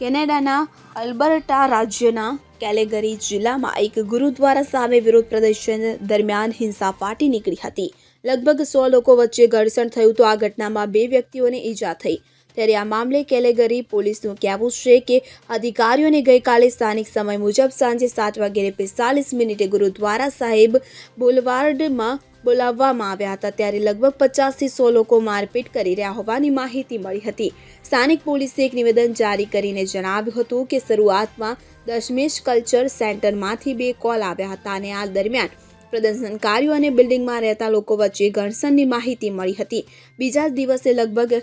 કેનેડાના અલ્બર્ટા રાજ્યના કેલેગરી જિલ્લામાં એક ગુરુદ્વારા સામે વિરોધ પ્રદર્શન દરમિયાન હિંસા ફાટી નીકળી હતી. લગભગ સો લોકો વચ્ચે ઘર્ષણ થયું તો આ ઘટનામાં બે વ્યક્તિઓને ઈજા થઈ. ત્યારે આ મામલે કેલેગરી પોલીસનું કહેવું છે કે અધિકારીઓને ગઈકાલે સ્થાનિક સમય મુજબ સાંજે સાત વાગ્યે પિસ્તાલીસ મિનિટે ગુરુદ્વારા સાહેબ બોulevardમાં બોલાવવામાં આવ્યા હતા ત્યારે લગભગ પચાસથી સો લોકો મારપીટ કરી રહ્યા હોવાની માહિતી મળી હતી. સ્થાનિક પોલીસે એક નિવેદન જારી કરીને જણાવ્યું હતું કે શરૂઆતમાં દશમેશ કલ્ચર સેન્ટરમાંથી બે કોલ આવ્યા હતા અને આ દરમિયાન પ્રદર્શનકારીઓ અને બિલ્ડિંગમાં રહેતા લોકો વચ્ચે ઘર્ષણની માહિતી મળી હતી. બીજા જ દિવસે લગભગ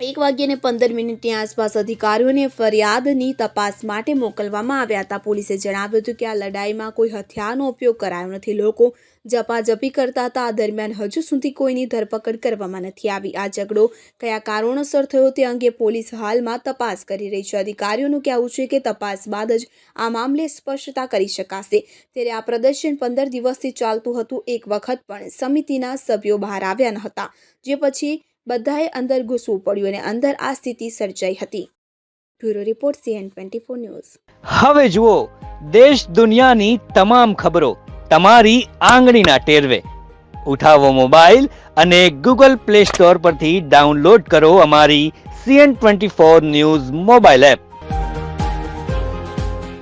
એક વાગ્યાને પંદર મિનિટની આસપાસ અધિકારીઓને ફરિયાદની તપાસ માટે મોકલવામાં આવ્યા હતા. પોલીસે જણાવ્યું હતું કે આ લડાઈમાં કોઈ હથિયારનો ઉપયોગ કરાયો નથી. લોકો જપાજપી કરતા હતા. આ દરમિયાન હજુ સુધી કોઈની ધરપકડ કરવામાં નથી આવી. આ ઝઘડો કયા કારણોસર થયો તે અંગે પોલીસ હાલમાં તપાસ કરી રહી છે. અધિકારીઓનું કહેવું છે કે તપાસ બાદ જ આ મામલે સ્પષ્ટતા કરી શકાશે. ત્યારે આ પ્રદર્શન પંદર દિવસથી ચાલતું હતું. એક વખત પણ સમિતિના સભ્યો બહાર આવ્યા ન હતા. જે પછી બધાએ અંદર ઘૂસવું પડ્યું અને અંદર આ સ્થિતિ સર્જાઈ હતી. Bureau report CN twenty four news. હવે જુઓ, દેશ દુનિયાની તમામ ખબરો તમારી આંગળીના ટેરવે. ઉઠાવો મોબાઈલ અને ગૂગલ પ્લે સ્ટોર પરથી ડાઉનલોડ કરો અમારી CN twenty four news mobile app.